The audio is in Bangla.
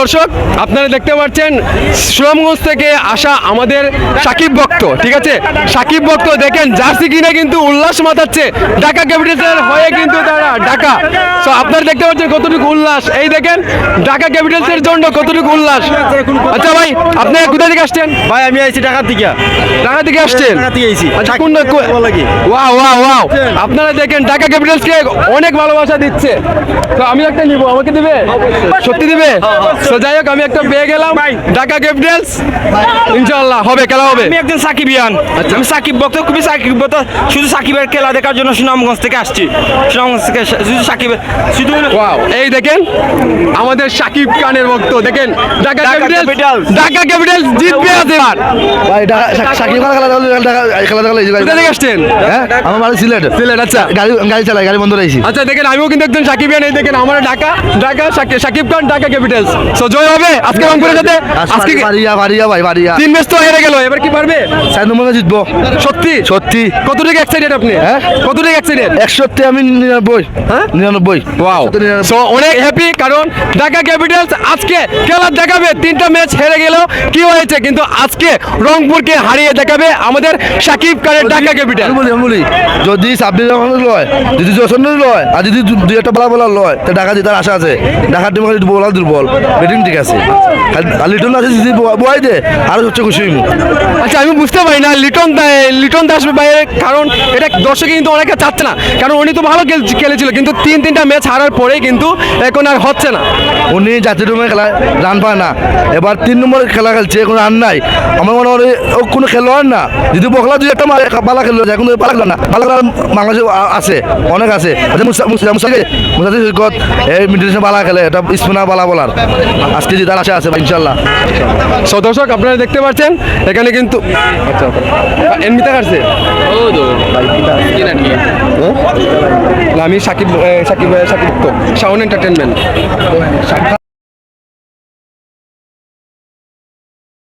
দর্শক আপনারা দেখতে পাচ্ছেন সুনামগঞ্জ থেকে আসা আমাদের সাকিব ভক্ত ঠিক আছে? সাকিব ভক্ত দেখেন জার্সি কিনে কিন্তু উল্লাস মাতাচ্ছে। ঢাকা ক্যাপিটালসের হয়ে কিন্তু তারা ঢাকা। তো আপনারা দেখতে পাচ্ছেন কতটুকু উল্লাস। এই দেখেন ঢাকা ক্যাপিটালসের জন্য কতটুকু উল্লাস। আচ্ছা ভাই আপনি কোথা থেকে আসছেন? ভাই আমি আইছি ঢাকার ঢাকা থেকে আসছেন? ঢাকা থেকে আইছি। আচ্ছা কোন লাগে। ওয়াও ওয়াও ওয়াও আপনারা দেখেন ঢাকা ক্যাপিটালসকে অনেক ভালোবাসা দিচ্ছে। তো আমি একটা নিব আমাকে দিবে? সত্যি দিবে? তো যাই হোক আমি একটা পেয়ে গেলাম। ঢাকা ক্যাপিটালস। ইনশাআল্লাহ হবে খেলা হবে। আমি একজন সাকিবিয়ান আমি সাকিব ভক্ত খুবই সাকিব ভক্ত শুধু সাকিবের খেলা দেখার জন্য সুনামগঞ্জ থেকে আসছি। সুনামগঞ্জ থেকে শুধু সাকিব শুধু এই দেখেন আমাদের সাকিব খানের ভক্ত দেখেন ঢাকা ঢাকা ক্যাপিটালস। ঢাকা ক্যাপিটালস জিতবে আজ এবার। ভাই সাকিব খান খেলা দেখলে ঢাকা খেলা দেখলে কোথা থেকে আসছেন? হ্যাঁ? আমার বাড়ি সিলেট। সিলেট আচ্ছা। গাড়ি গাড়ি চালাই গাড়ি বন্ধ রয়েছি। আচ্ছা দেখেন আমিও কিন্তু একজন সাকিবিয়ান এই দেখেন আমার ঢাকা ঢাকা সাকি- সাকিব খান ঢাকা ক্যাপিটালস। সো জয় হবে। আজকে রংপুরের সাথে আজকে বাড়িয়া বাড়িয়া ভাই বাড়িয়া। তিন ম্যাচ তো হেরে গেল। এবার কি পারবে? চার নম্বরে জিতবো। সত্যি? সত্যি। কতটুকু এক্সাইটেড আপনি? হ্যাঁ? কতটুকু এক্সাইটেড একষট্টি আমি নিরানব্বই। হ্যাঁ? নিরানব্বই। ওয়াও সো অনেক হ্যাপি কারণ ঢাকা ক্যাপিটালস আজকে খেলা দেখাবে। তিনটা ম্যাচ হেরে গেল। কি হয়েছে? কিন্তু আজকে রংপুরকে হারিয়ে দেখাবে আমাদের সাকিব খানের ঢাকা ক্যাপিটাল বলি বলি যদি ছাব্বিশ রকম লয় যদি লয় আর যদি দুই একটা বলা বলা লয় তো ঢাকা জেতার আশা আছে। ঢাকার টিম বলা দুর্বল। ব্যাটিং ঠিক আছে আর- লিটন আছে যদি বয় দে আরও সবচেয়ে খুশি হইমু আচ্ছা আমি বুঝতে পারি না লিটন দা- লিটন দাস ভাইয়ের কারণ এটা দর্শক কিন্তু অনেকে চাচ্ছে না কারণ উনি তো ভালো খেল- খেলেছিল কিন্তু তিন তিনটা ম্যাচ হারার পরেই কিন্তু এখন আর হচ্ছে না উনি জাতীয় টিমে খেলায় রান পায় না এবার তিন নম্বরে খেলা খেলছে কোনো রান নাই আমার মনে হয় ও কোনো খেলোয়াড় না যদি বকলা দুই একটা মারে পালা খেলো এখন পালা খেলো না পালা খেলা বাংলাদেশে আছে অনেক আছে আচ্ছা মুসা মুসা মুসাকে মুসাদি সৈকত এই মিডিল পালা খেলে এটা স্পিনার পালা বলার আজকে জিতার আশা আছে ভাই, ইনশাল্লাহ। সো দর্শক, আপনারা দেখতে পাচ্ছেন, এখানে কিন্তু এমনিতে কাটছে? আমি সাকিব সাকিব সাকিব তো শাওন এন্টারটেনমেন্ট